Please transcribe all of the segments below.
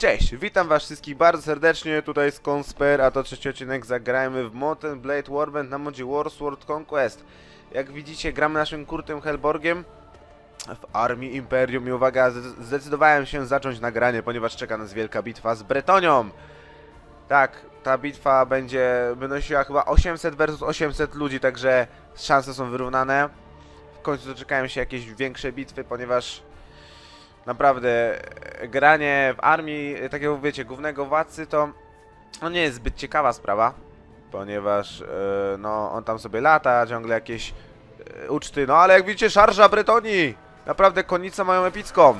Cześć, witam was wszystkich bardzo serdecznie, tutaj z Consper, a to trzeci odcinek zagrajmy w Mountain Blade Warband na modzie Warsword Conquest. Jak widzicie gramy naszym kurtym Helborgiem w armii Imperium i uwaga, zdecydowałem się zacząć nagranie, ponieważ czeka nas wielka bitwa z Bretonią. Tak, ta bitwa będzie wynosiła chyba 800 versus 800 ludzi, także szanse są wyrównane. W końcu doczekają się jakieś większe bitwy, ponieważ naprawdę granie w armii takiego wiecie, głównego władcy to no nie jest zbyt ciekawa sprawa, ponieważ e, no on tam sobie lata, ciągle jakieś e, uczty, no ale jak widzicie szarża Bretonii! Naprawdę konnicę mają epicką.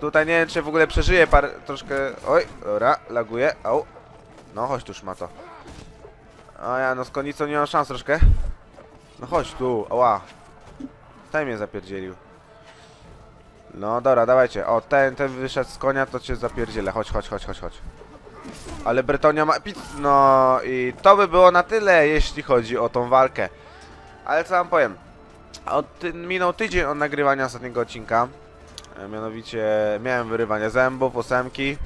Tutaj nie wiem czy w ogóle przeżyje par troszkę. Oj, dobra, laguje. Au. No chodź tu szmato. O ja no z konnicą nie mam szans troszkę. No chodź tu, ała. Ten mnie zapierdzielił. No dobra, dawajcie. O, ten, ten wyszedł z konia, to cię zapierdzielę. Chodź, chodź, chodź, chodź, chodź. Ale Bretonia ma. No i to by było na tyle, jeśli chodzi o tą walkę. Ale co wam powiem? Od, ty, minął tydzień od nagrywania ostatniego odcinka. E, mianowicie miałem wyrywanie zębów, ósemki.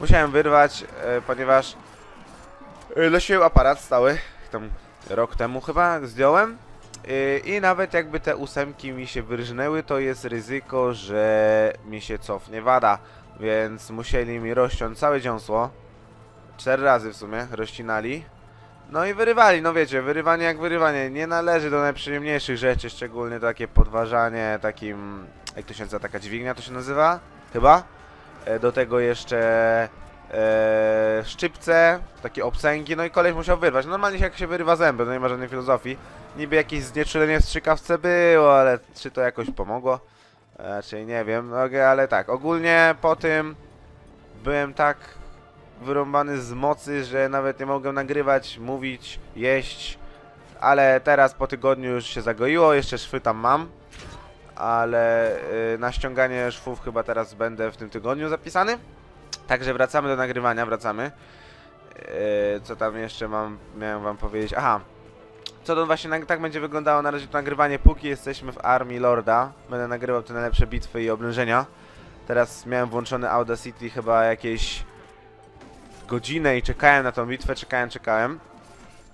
Musiałem wyrwać, e, ponieważ e, nosiłem aparat stały. Tam rok temu chyba zdjąłem. I nawet jakby te ósemki mi się wyrżnęły, to jest ryzyko, że mi się cofnie wada. Więc musieli mi rozciąć całe dziąsło. Cztery razy w sumie rozcinali. No i wyrywali, no wiecie, wyrywanie jak wyrywanie. Nie należy do najprzyjemniejszych rzeczy, szczególnie takie podważanie takim... Jak to się nazywa, taka dźwignia to się nazywa? Chyba? E, Do tego jeszcze e, szczypce, takie obsęgi, no i koleś musiał wyrwać. Normalnie się jak się wyrywa zęby, no nie ma żadnej filozofii. Niby jakieś znieczulenie w strzykawce było, ale czy to jakoś pomogło? Raczej nie wiem, no, ale tak, ogólnie po tym byłem tak wyrąbany z mocy, że nawet nie mogłem nagrywać, mówić, jeść, ale teraz po tygodniu już się zagoiło, jeszcze szwy tam mam, ale y, na ściąganie szwów chyba teraz będę w tym tygodniu zapisany. Także wracamy do nagrywania, wracamy. Yy, co tam jeszcze mam, miałem wam powiedzieć? Aha, co to właśnie tak będzie wyglądało na razie to nagrywanie, póki jesteśmy w armii Lorda. Będę nagrywał te najlepsze bitwy i oblężenia. Teraz miałem włączony Audacity chyba jakieś godzinę i czekałem na tą bitwę, czekałem, czekałem.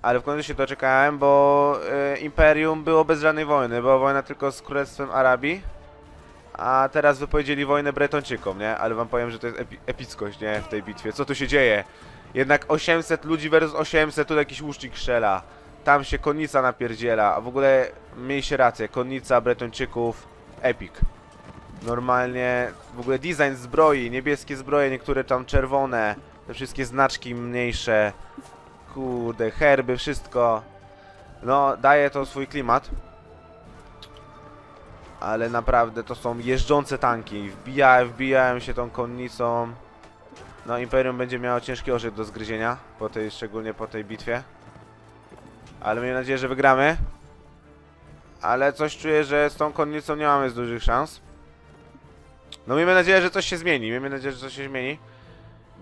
Ale w końcu się doczekałem, bo y, Imperium było bez żadnej wojny. Była wojna tylko z Królestwem Arabii. A teraz wypowiedzieli wojnę Bretończykom, nie? Ale wam powiem, że to jest epi epickość, nie? W tej bitwie. Co tu się dzieje? Jednak 800 ludzi versus 800, tu jakiś łucznik strzela. Tam się konnica napierdziela, a w ogóle mieliście rację, konnica Bretończyków, epic. Normalnie, w ogóle design zbroi, niebieskie zbroje, niektóre tam czerwone, te wszystkie znaczki mniejsze, kurde, herby, wszystko. No, daje to swój klimat. Ale naprawdę to są jeżdżące tanki, wbija, wbijają się tą konnicą. No, Imperium będzie miało ciężki orzech do zgryzienia, po tej, szczególnie po tej bitwie. Ale miejmy nadzieję, że wygramy. Ale coś czuję, że z tą konnicą nie mamy z dużych szans. No miejmy nadzieję, że coś się zmieni. Miejmy nadzieję, że coś się zmieni.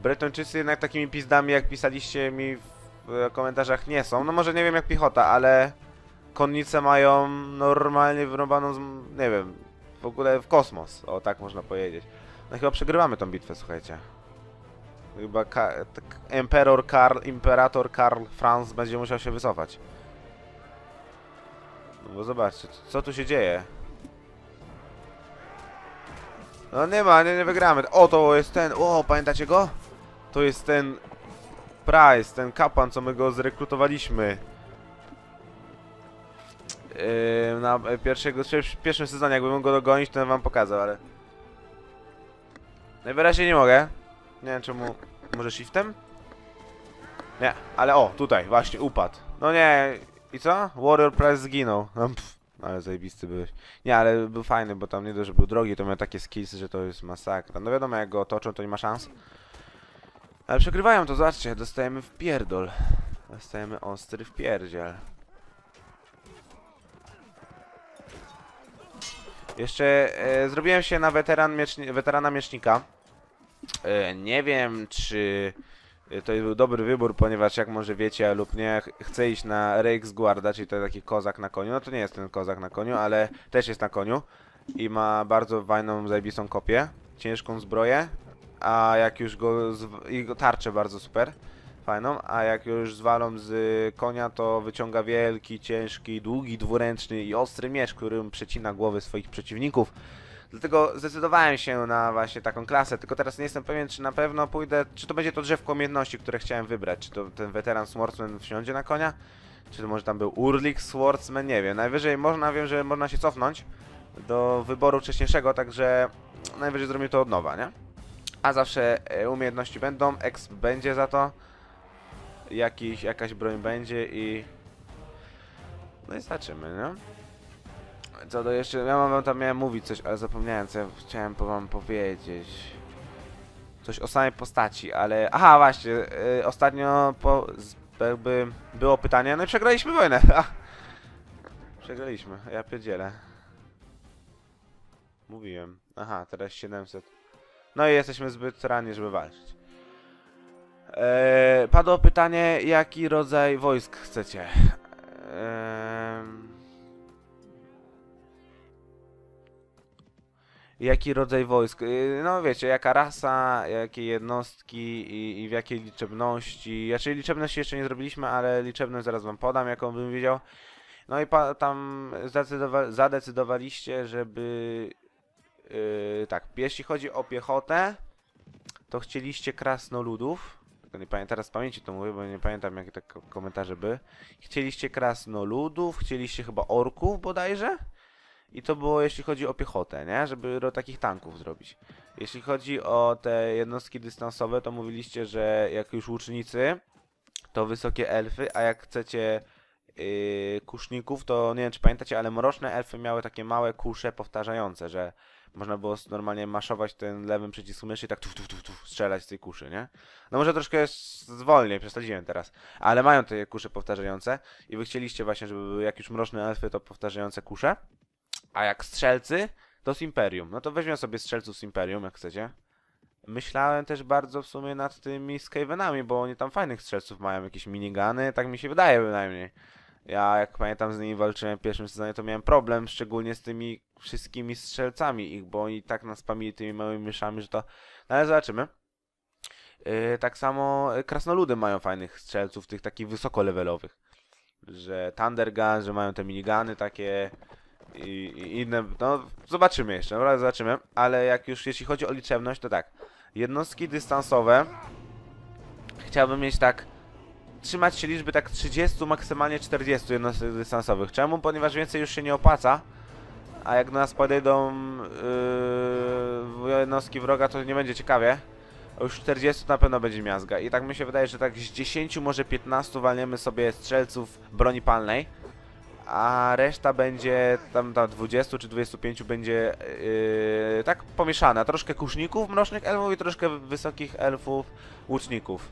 Bretończycy jednak takimi pizdami, jak pisaliście mi w komentarzach, nie są. No może nie wiem jak piechota, ale konnice mają normalnie wyrąbaną, z, nie wiem, w ogóle w kosmos. O, tak można powiedzieć. No chyba przegrywamy tą bitwę, słuchajcie. Chyba Ka tak, Emperor Karl, Imperator Karl Franz będzie musiał się wycofać. No bo zobaczcie, co- tu się dzieje? No nie ma, nie, nie wygramy. O, to jest ten, o, pamiętacie go? To jest ten Price, ten kapłan, co my go zrekrutowaliśmy. Yy, na pierwszego, pierwszym sezonie, jakbym go dogonić, to wam pokazał, ale... Najwyraźniej nie mogę. Nie wiem czemu. Może shiftem? Nie, ale o, tutaj, właśnie, upadł. No nie, i co? Warrior Price zginął. No, pff, ale zajebisty byłeś. Nie, ale był fajny, bo tam nie dość, że był drogi, to miał takie skillsy, że to jest masakra. No wiadomo, jak go otoczą, to nie ma szans. Ale przegrywają to, zobaczcie, dostajemy w pierdol. Dostajemy ostry w pierdziel. Jeszcze e, zrobiłem się na weteran mieczni weterana miecznika. E, nie wiem, czy e, to był dobry wybór, ponieważ jak może wiecie lub nie, ch- chcę iść na Reichsguarda, czyli to taki kozak na koniu. No to nie jest ten kozak na koniu, ale też jest na koniu. I ma bardzo fajną, zajebistą kopię. Ciężką zbroję. a jak już go, i go tarczę bardzo super, fajną, a jak już zwalą z konia, to wyciąga wielki, ciężki, długi, dwuręczny i ostry miecz, którym przecina głowy swoich przeciwników. Dlatego zdecydowałem się na właśnie taką klasę, tylko teraz nie jestem pewien, czy na pewno pójdę, czy to będzie to drzewko umiejętności, które chciałem wybrać, czy to ten weteran swordsman wsiądzie na konia, czy to może tam był Urlik swordsman, nie wiem. Najwyżej można, wiem, że można się cofnąć do wyboru wcześniejszego, także najwyżej zrobimy to od nowa, nie? A zawsze e, umiejętności będą, exp będzie za to, jakiś, jakaś broń będzie i... No i zobaczymy, nie? Co do jeszcze, ja mam tam miałem mówić coś, ale zapomniałem co ja chciałem wam powiedzieć. Coś o samej postaci, ale... Aha, właśnie, y, ostatnio po, jakby było pytanie, no i przegraliśmy wojnę. Przegraliśmy, ja pierdzielę. Mówiłem. Aha, teraz 700. No i jesteśmy zbyt ranni, żeby walczyć. Eee, padło pytanie, jaki rodzaj wojsk chcecie. Eee, jaki rodzaj wojsk? Yy, No wiecie, jaka rasa, jakie jednostki i, i w jakiej liczebności. Znaczy liczebność jeszcze nie zrobiliśmy, ale liczebność zaraz wam podam, jaką bym wiedział. No i tam zdecydowa zadecydowaliście, żeby... Yy, tak, jeśli chodzi o piechotę, to chcieliście krasnoludów. Nie pamiętam, teraz z pamięci to mówię, bo nie pamiętam jakie te ko- komentarze były. Chcieliście krasnoludów, chcieliście chyba orków bodajże. I to było jeśli chodzi o piechotę, nie? Żeby do takich tanków zrobić. Jeśli chodzi o te jednostki dystansowe, to mówiliście, że jak już łucznicy, to wysokie elfy, a jak chcecie yy, kuszników, to nie wiem czy pamiętacie, ale mroczne elfy miały takie małe kusze powtarzające, że można było normalnie maszować ten lewym przycisk myszy i tak tuf, tuf, tuf, strzelać z tej kuszy, nie? No może troszkę zwolniej, przesadziłem teraz, ale mają te kusze powtarzające i wy chcieliście właśnie, żeby były jak już mroczne elfy, to powtarzające kusze. A jak strzelcy, to z Imperium. No to weźmiemy sobie strzelców z Imperium, jak chcecie. Myślałem też bardzo w sumie nad tymi Skavenami, bo oni tam fajnych strzelców mają, jakieś minigany, tak mi się wydaje bynajmniej. Ja, jak pamiętam, z nimi walczyłem w pierwszym sezonie, to miałem problem, szczególnie z tymi wszystkimi strzelcami ich, bo oni tak nas spamili tymi małymi myszami, że to... No ale zobaczymy. Yy, tak samo y, krasnoludy mają fajnych strzelców, tych takich wysokolevelowych. Że Thunder Gun, że mają te minigany takie i, i inne, no zobaczymy jeszcze, dobra, zobaczymy, ale jak już jeśli chodzi o liczebność, to tak, jednostki dystansowe chciałbym mieć tak, trzymać się liczby tak 30, maksymalnie 40 jednostek dystansowych. Czemu? Ponieważ więcej już się nie opłaca, a jak do nas podejdą yy, jednostki wroga, to nie będzie ciekawie. Już 40 na pewno będzie miazga i tak mi się wydaje, że tak z 10, może 15 walniemy sobie strzelców broni palnej a reszta będzie tam ta 20 czy 25 będzie yy, tak pomieszana. Troszkę kuszników, mrocznych elfów i troszkę wysokich elfów, łuczników.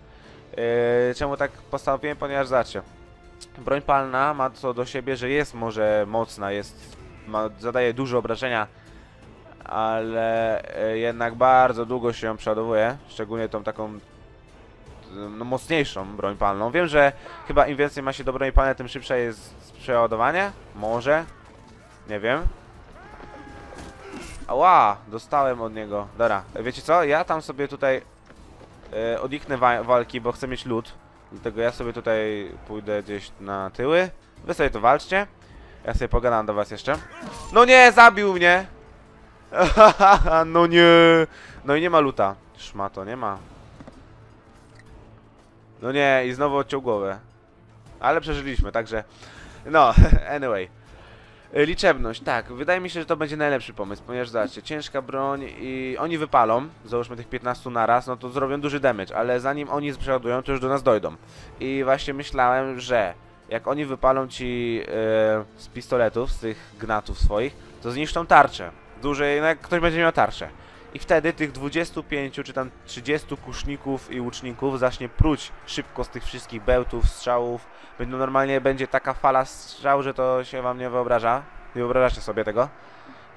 Yy, czemu tak postanowiłem? Ponieważ zobaczcie, broń palna ma co do siebie, że jest może mocna, jest, ma, zadaje duże obrażenia, ale yy, jednak bardzo długo się ją przeładowuje, szczególnie tą taką no, mocniejszą broń palną. Wiem, że chyba im więcej ma się do broni palnej, tym szybsze jest przeładowanie. Może. Nie wiem. Ała, dostałem od niego. Dobra, wiecie co? Ja tam sobie tutaj e, odiknę wa walki, bo chcę mieć lód. Dlatego ja sobie tutaj pójdę gdzieś na tyły. Wy sobie to walczcie. Ja sobie pogadam do was jeszcze. No nie, zabił mnie! no nie! No i nie ma luta. Szmato, nie ma. No nie, i znowu odciął głowę. Ale przeżyliśmy, także... No, anyway. Y, Liczebność, tak. Wydaje mi się, że to będzie najlepszy pomysł, ponieważ zobaczcie, ciężka broń i oni wypalą, załóżmy tych 15 naraz, no to zrobią duży damage, ale zanim oni przeładują, to już do nas dojdą. I właśnie myślałem, że jak oni wypalą ci e, z pistoletów, z tych gnatów swoich, to zniszczą tarczę. Dłużej, no jak ktoś będzie miał tarczę. I wtedy tych 25 czy tam 30 kuszników i łuczników zacznie pruć szybko z tych wszystkich bełtów, strzałów. Będą normalnie będzie taka fala strzał, że to się wam nie wyobraża. Nie wyobrażacie sobie tego.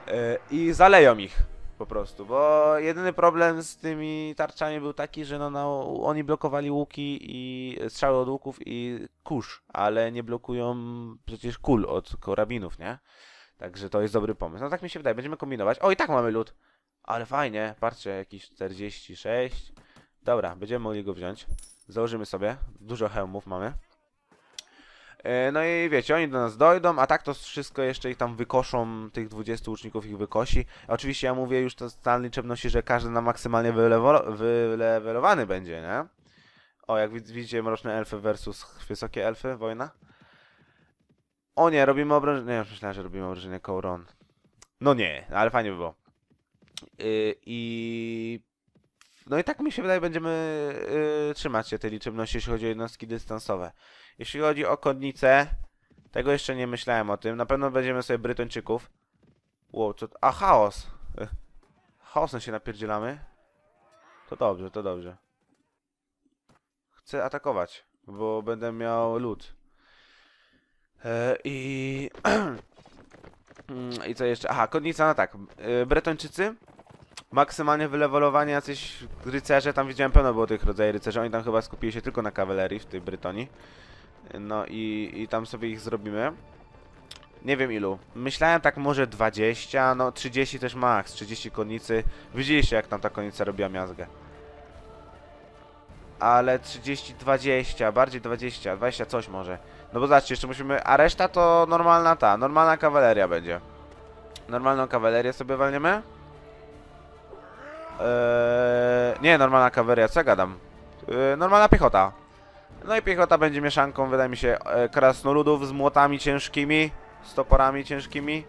Yy, I zaleją ich po prostu, bo jedyny problem z tymi tarczami był taki, że no, no oni blokowali łuki i strzały od łuków i kurz, ale nie blokują przecież kul od karabinów, nie? Także to jest dobry pomysł. No tak mi się wydaje, będziemy kombinować. O, i tak mamy lód. Ale fajnie, patrzcie, jakieś 46. Dobra, będziemy mogli go wziąć. Założymy sobie. Dużo hełmów mamy. E, No i wiecie, oni do nas dojdą, a tak to wszystko jeszcze ich tam wykoszą, tych 20 łuczników ich wykosi. Oczywiście ja mówię już to stan liczebności, że każdy na maksymalnie wylewelowany będzie, nie? O, jak wid- widzicie, mroczne elfy versus wysokie elfy, wojna. O nie, robimy obrażenie. Nie, myślałem, że robimy obrażenie Kouron. No nie, ale fajnie by było. Yy, I. No i tak mi się wydaje, będziemy yy, trzymać się tej liczebności, jeśli chodzi o jednostki dystansowe. Jeśli chodzi o konnicę, tego jeszcze nie myślałem o tym. Na pewno będziemy sobie Brytończyków. Wow, co. A chaos! Chaosem się napierdzielamy. To dobrze, to dobrze. Chcę atakować, bo będę miał lód. E, I. Mm, I co jeszcze? Aha, konnica, no tak. E, Bretończycy. Maksymalnie wylewolowani jacyś rycerze. Tam widziałem pełno było tych rodzajów rycerzy. Oni tam chyba skupili się tylko na kawalerii w tej Brytonii. No i, i tam sobie ich zrobimy. Nie wiem ilu. Myślałem tak może 20, no 30 też max. 30 konnicy. Widzieliście jak tam ta konnica robiła miazgę. Ale 30, 20, bardziej 20, 20 coś może. No bo zobaczcie, jeszcze musimy. A reszta to normalna ta, normalna kawaleria będzie. Normalną kawalerię sobie walniemy. Eee, nie, normalna kawaleria, co ja gadam? Eee, normalna piechota. No i piechota będzie mieszanką, wydaje mi się, e, krasnoludów z młotami ciężkimi, z toporami ciężkimi.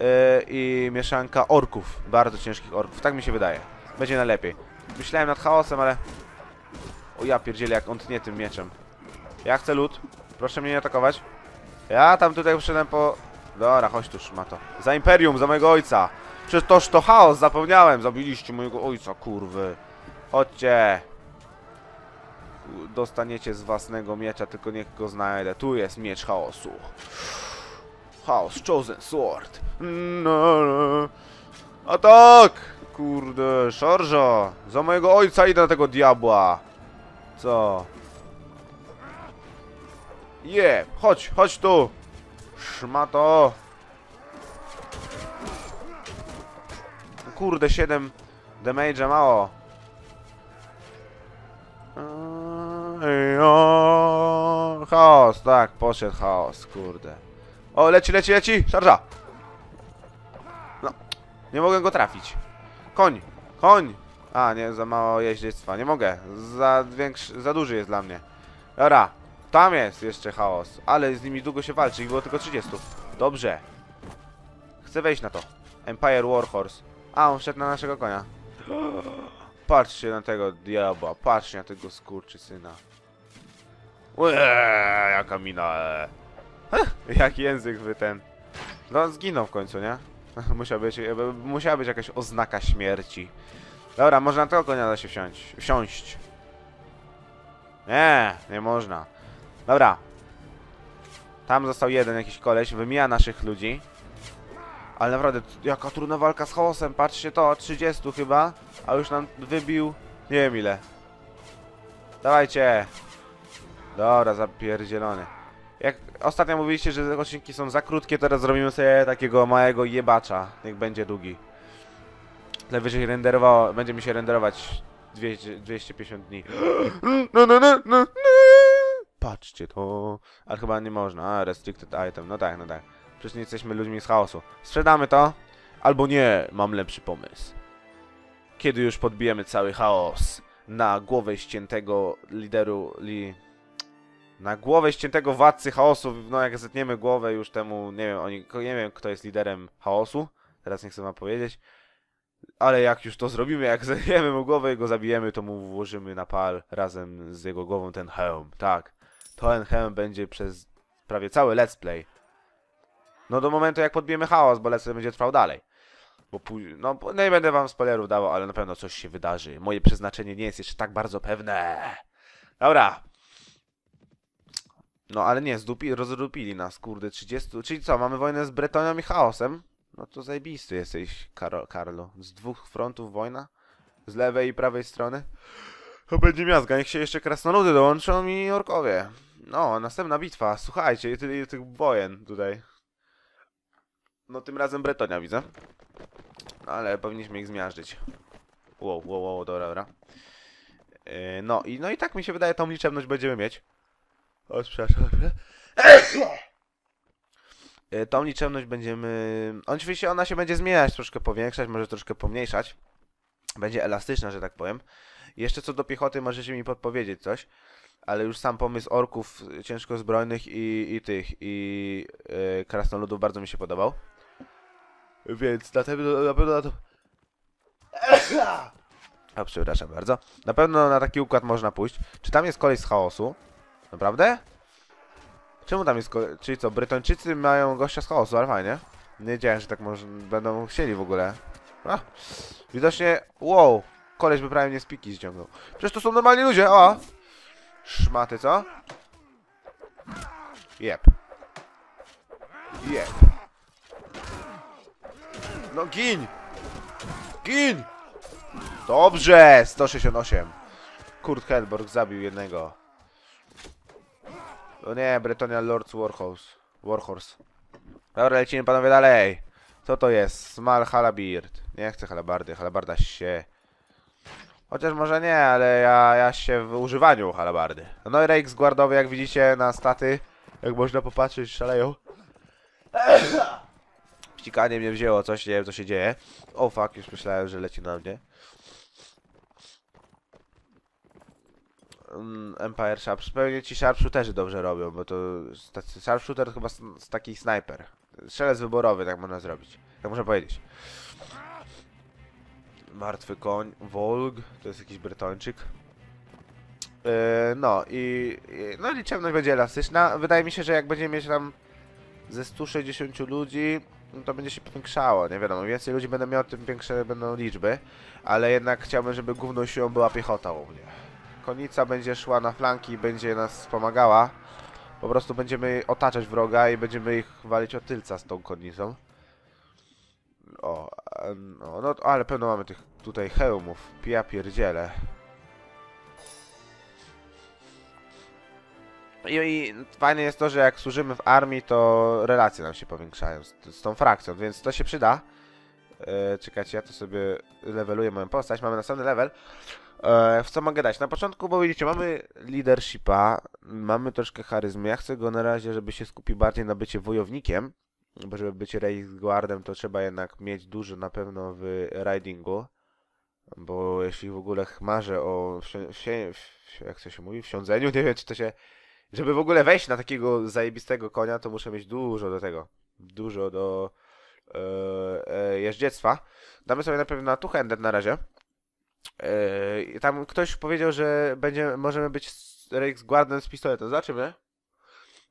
Eee, I mieszanka orków, bardzo ciężkich orków, tak mi się wydaje. Będzie najlepiej. Myślałem nad chaosem, ale... O ja pierdzielę, jak on tnie tym mieczem. Ja chcę lód. Proszę mnie nie atakować. Ja tam tutaj przyszedłem po... Dobra, chodź tu, szmato. Za Imperium, za mojego ojca. Przecież toż to chaos, zapomniałem. Zabiliście mojego ojca, kurwy. Chodźcie. Dostaniecie z własnego miecza, tylko niech go znajdę. Tu jest miecz chaosu. Chaos, chosen sword. No, no. Atak! Kurde, szarża. Za mojego ojca idę na tego diabła. Co? Je, chodź, chodź tu. Szmato. Kurde, 7 damage'a mało. O, Chaos, tak, poszedł chaos, kurde. O, leci, leci, leci, szarża. No, nie mogę go trafić. Koń, koń. A, nie, za mało jeździectwa, nie mogę. Za, większy, za duży jest dla mnie. Dobra, tam jest jeszcze chaos, ale z nimi długo się walczy, ich było tylko 30. Dobrze. Chcę wejść na to. Empire Warhorse. A, on wszedł na naszego konia. Patrzcie na tego diabła, patrzcie na tego skurczysyna. Eee, jaka mina. Eee. Jak język wy ten. No, zginął w końcu, nie? Musiała być, musiała być jakaś oznaka śmierci. Dobra, można na tego konia da się wsiąść. Wsiąść. Nie, nie można. Dobra. Tam został jeden jakiś koleś, wymija naszych ludzi. Ale naprawdę, jaka trudna walka z chaosem, patrzcie to, 30 chyba, a już nam wybił, nie wiem ile. Dawajcie. Dobra, zapierdzielony. Jak ostatnio mówiliście, że odcinki są za krótkie, teraz zrobimy sobie takiego małego jebacza, niech będzie długi. Najwyżej renderowało, będzie mi się renderować 200, 250 dni. No, no, no, no, no. Patrzcie to. Ale chyba nie można. A, restricted item. No tak, no tak. Przecież nie jesteśmy ludźmi z chaosu. Sprzedamy to? Albo nie, mam lepszy pomysł. Kiedy już podbijemy cały chaos na głowę ściętego lideru, li... Na głowę ściętego władcy chaosu, no jak zetniemy głowę już temu, nie wiem, oni, nie wiem kto jest liderem chaosu, teraz nie chcę wam powiedzieć, ale jak już to zrobimy, jak zetniemy mu głowę i go zabijemy, to mu włożymy na pal razem z jego głową ten hełm, tak. Ten hełm będzie przez prawie cały let's play. No do momentu jak podbijemy chaos, bo let's play będzie trwał dalej. Bo no nie będę wam spoilerów dawał, ale na pewno coś się wydarzy. Moje przeznaczenie nie jest jeszcze tak bardzo pewne. Dobra. No ale nie, zdupi, rozdupili nas, kurde, 30. Czyli co, mamy wojnę z Bretonią i chaosem? No to zajebisty jesteś, Karo, Karlo. Z dwóch frontów wojna? Z lewej i prawej strony? To będzie miazga, niech się jeszcze krasnoludy dołączą i orkowie. No, następna bitwa. Słuchajcie, tyle tych wojen tutaj. No tym razem Bretonia widzę. ale powinniśmy ich zmiażdżyć. Wow, wow, wow, dobra, dobra. Yy, no i no i tak mi się wydaje, tą liczebność będziemy mieć. O, przepraszam. Yy, tą liczebność będziemy... Oczywiście ona się będzie zmieniać, troszkę powiększać, może troszkę pomniejszać. Będzie elastyczna, że tak powiem. Jeszcze co do piechoty możecie mi podpowiedzieć coś, ale już sam pomysł orków ciężko zbrojnych i, i tych, i yy, krasnoludów bardzo mi się podobał. Więc na pewno, na pewno na to... A, przepraszam bardzo. Na pewno na taki układ można pójść. Czy tam jest kolej z chaosu? Naprawdę? Czemu tam jest kolej? Czyli co, Brytończycy mają gościa z chaosu, ale fajnie. Nie wiedziałem, że tak może będą chcieli w ogóle. A, widocznie, wow, koleś by prawie nie z piki ściągnął. Przecież to są normalni ludzie, o! Szmaty, co? Jep. Jep. No gin! Gin! Dobrze! 168. Kurt Helborg zabił jednego. O nie, Bretonia Lords Warhorse. Warhorse. Dobra, lecimy panowie dalej. Co to jest? Smal Halabird. Nie chcę halabardy, halabarda się. Chociaż może nie, ale ja, ja się w używaniu halabardy. No i Rakes guardowy, jak widzicie na staty, jak można popatrzeć, szaleją. Ścikanie mnie wzięło, coś, nie wiem co się dzieje. O fuck, już myślałem, że leci na mnie. Mm, Empire Sharp. Pewnie ci sharpshooterzy dobrze robią, bo to tacy- sharpshooter to chyba taki sniper. Strzelec wyborowy, tak można zrobić. Tak można powiedzieć. Martwy koń, Volg, to jest jakiś Bretończyk. Yy, no i, i no liczebność będzie elastyczna. Wydaje mi się, że jak będziemy mieć tam ze 160 ludzi, no to będzie się powiększało, nie wiadomo, więcej ludzi będę miał, tym większe będą liczby, ale jednak chciałbym, żeby główną siłą była piechota u mnie. Konica będzie szła na flanki i będzie nas wspomagała. Po prostu będziemy otaczać wroga i będziemy ich walić od tylca z tą konicą. O, no, no ale pewno mamy tych tutaj hełmów. Ja pierdzielę. I, I fajne jest to, że jak służymy w armii, to relacje nam się powiększają z, z tą frakcją, więc to się przyda. E, czekajcie, ja to sobie leveluję moją postać. Mamy następny level. E, w co mogę dać? Na początku, bo widzicie, mamy leadershipa, mamy troszkę charyzmy. Ja chcę go na razie, żeby się skupił bardziej na bycie wojownikiem, bo żeby być race guardem, to trzeba jednak mieć dużo na pewno w ridingu. Bo jeśli w ogóle marzę o wsi- wsi- wsi- jak to się mówi, wsiądzeniu, nie wiem czy to się... Żeby w ogóle wejść na takiego zajebistego konia, to muszę mieć dużo do tego. Dużo do e, e, jeździectwa. Damy sobie najpierw na two-handed na razie. E, tam ktoś powiedział, że będzie, możemy być Rex Guardem z pistoletem. Zobaczymy.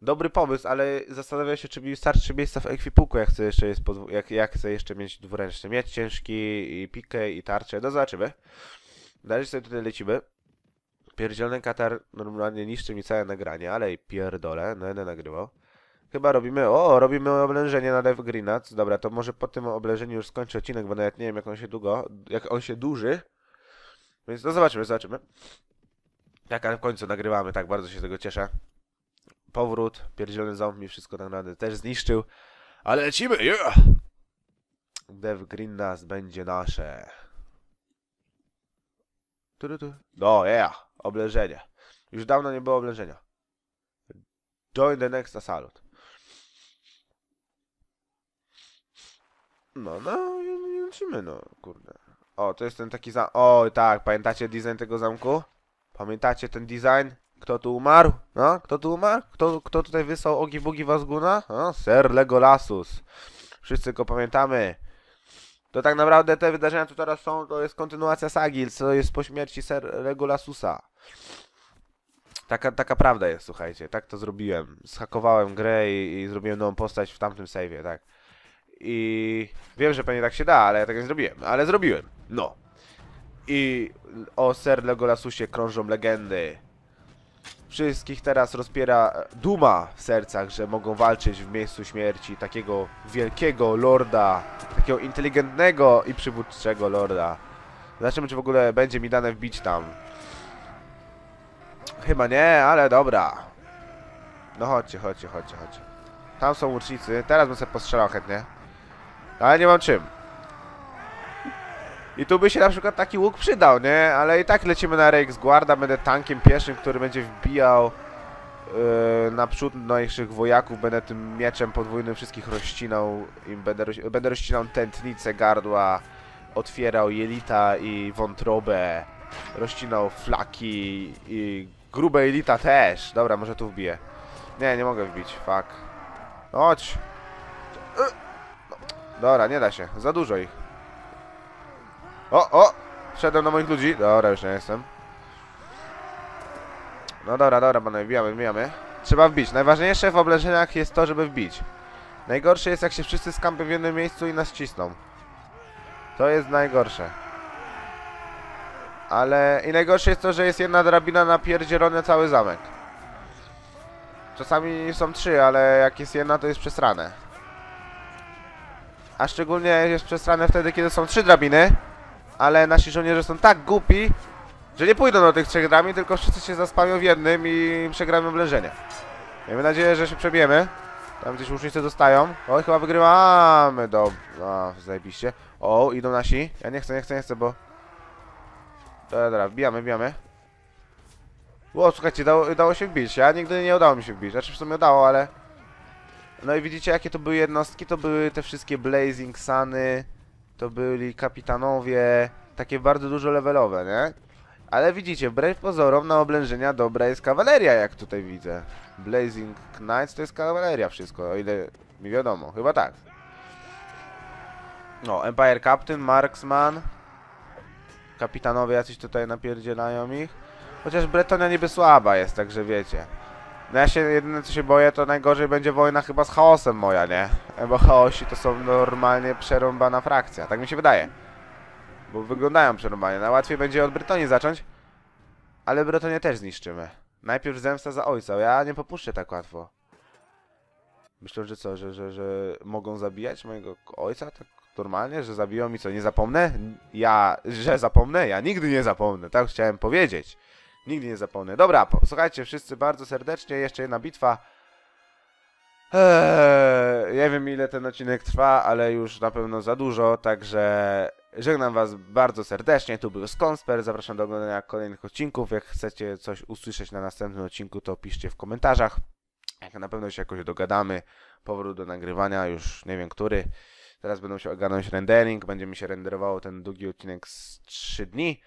Dobry pomysł, ale zastanawiam się, czy mi starczy miejsca w ekwipułku, jak chcę jeszcze, jest podw- jak, jak chcę jeszcze mieć dwuręczny miecz ciężki, i pikę, i tarczę. No zobaczymy. Dalej sobie tutaj lecimy. Pierdzielny katar normalnie niszczy mi całe nagranie, ale i pierdolę, no będę nagrywał. Chyba robimy, o, robimy oblężenie na Dev Greenat. Dobra, to może po tym oblężeniu już skończę odcinek, bo nawet nie wiem jak on się długo, jak on się duży. Więc no zobaczymy, zobaczymy. Jak ale w końcu nagrywamy, tak, bardzo się z tego cieszę. Powrót, pierdzielony ząb mi wszystko tak naprawdę też zniszczył. Ale lecimy, yeah! Dev Greenas będzie nasze. Tu, tu. No, yeah, oblężenie. Już dawno nie było oblężenia. Join the next assault. No, no, lecimy, no, kurde. O, to jest ten taki zam... O, tak, pamiętacie design tego zamku? Pamiętacie ten design? Kto tu umarł? No, kto tu umarł? Kto, kto tutaj wysłał Ogi Bugi Wazguna? No, Ser Legolassus. Wszyscy go pamiętamy. To tak naprawdę te wydarzenia, które teraz są, to jest kontynuacja sagi, co jest po śmierci Ser Legolasusa. Taka, taka prawda jest, słuchajcie. Tak to zrobiłem. Zhakowałem grę i, i zrobiłem nową postać w tamtym save'ie, tak. I wiem, że pewnie tak się da, ale ja tego nie zrobiłem. Ale zrobiłem. No. I o Ser Legolasusie krążą legendy. Wszystkich teraz rozpiera duma w sercach, że mogą walczyć w miejscu śmierci takiego wielkiego lorda, takiego inteligentnego i przywódczego lorda. Zobaczymy, czy w ogóle będzie mi dane wbić tam. Chyba nie, ale dobra. No chodźcie, chodźcie, chodźcie, chodźcie. Tam są łucznicy. Teraz bym sobie postrzelał chętnie. Ale nie mam czym. I tu by się na przykład taki łuk przydał, nie? Ale i tak lecimy na Rex Guarda, będę tankiem pieszym, który będzie wbijał yy, naprzód naszych wojaków, będę tym mieczem podwójnym wszystkich rozcinał i będę, będę rozcinał tętnicę gardła, otwierał jelita i wątrobę, rozcinał flaki i grube jelita też. Dobra, może tu wbiję. Nie, nie mogę wbić, fuck. Chodź. No, Dobra, nie da się, za dużo ich. O, o! Wszedłem na moich ludzi. Dobra, już nie jestem. No dobra, dobra, panowie, wbijamy, wbijamy. Trzeba wbić. Najważniejsze w oblężeniach jest to, żeby wbić. Najgorsze jest, jak się wszyscy skampią w jednym miejscu i nas cisną. To jest najgorsze. Ale... I najgorsze jest to, że jest jedna drabina na pierdzielony cały zamek. Czasami są trzy, ale jak jest jedna, to jest przesrane. A szczególnie jest przesrane wtedy, kiedy są trzy drabiny, ale nasi żołnierze są tak głupi, że nie pójdą do tych trzech drabin, tylko wszyscy się zaspamią w jednym i przegramy oblężenie. Miejmy nadzieję, że się przebijemy. Tam gdzieś łucznicy dostają. O, chyba wygrywamy. Dobra, zajebiście. O, idą nasi. Ja nie chcę, nie chcę, nie chcę, bo... Dobra, wbijamy, wbijamy. Ło, słuchajcie, dało, dało się wbić. Ja nigdy nie udało mi się wbić. Znaczy w sumie udało, ale... No i widzicie, jakie to były jednostki? To były te wszystkie Blazing Suny, to byli kapitanowie, takie bardzo dużo levelowe, nie? Ale widzicie, wbrew pozorom na oblężenia dobra jest kawaleria, jak tutaj widzę. Blazing Knights to jest kawaleria wszystko, o ile mi wiadomo, chyba tak. No, Empire Captain, Marksman. Kapitanowie jacyś tutaj napierdzielają ich. Chociaż Bretonia niby słaba jest, także wiecie. No ja się, jedyne co się boję, to najgorzej będzie wojna chyba z chaosem moja, nie? Bo chaosi to są normalnie przerąbana frakcja, tak mi się wydaje. Bo wyglądają przerąbanie. Najłatwiej będzie od Brytonii zacząć, ale Brytonię też zniszczymy. Najpierw zemsta za ojca, ja nie popuszczę tak łatwo. Myślę, że co, że, że, że mogą zabijać mojego ojca tak normalnie, że zabiją mi co, nie zapomnę? Ja, że zapomnę? Ja nigdy nie zapomnę, tak chciałem powiedzieć. Nigdy nie zapomnę. Dobra, posłuchajcie wszyscy bardzo serdecznie, jeszcze jedna bitwa. Eee, nie wiem ile ten odcinek trwa, ale już na pewno za dużo, także żegnam was bardzo serdecznie. Tu był Skonsper, zapraszam do oglądania kolejnych odcinków. Jak chcecie coś usłyszeć na następnym odcinku, to piszcie w komentarzach. Jak na pewno się jakoś dogadamy, powrót do nagrywania, już nie wiem który. Teraz będą się ogarnąć rendering, będzie mi się renderowało ten długi odcinek z 3 dni.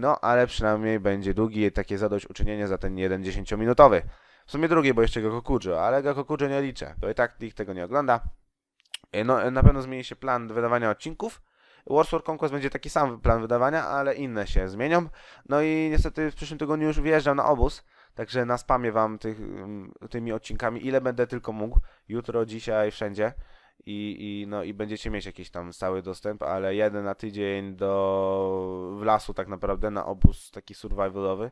No, ale przynajmniej będzie długi takie zadośćuczynienie za ten jeden 10-minutowy. W sumie drugi, bo jeszcze Gokokujo, ale Gokokujo nie liczę, bo i tak nikt tego nie ogląda. E, No, na pewno zmieni się plan wydawania odcinków. Warsaw Conquest będzie taki sam plan wydawania, ale inne się zmienią. No i niestety w przyszłym tygodniu już wyjeżdżam na obóz, także na spamie wam tych, mm, tymi odcinkami, ile będę tylko mógł. Jutro, dzisiaj, wszędzie. I, i, no, I będziecie mieć jakiś tam stały dostęp, ale jeden na tydzień do w lasu tak naprawdę, na obóz taki survivalowy.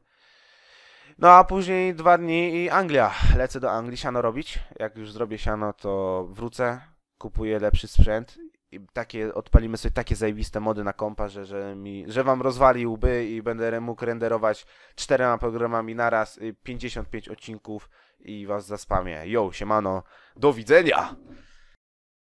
No a później dwa dni i Anglia. Lecę do Anglii siano robić. Jak już zrobię siano, to wrócę, kupuję lepszy sprzęt i takie, odpalimy sobie takie zajebiste mody na kompa, że, że, mi, że wam rozwali łby i będę mógł renderować czterema programami naraz, y, 55 odcinków i was zaspamię. Yo, siemano, do widzenia!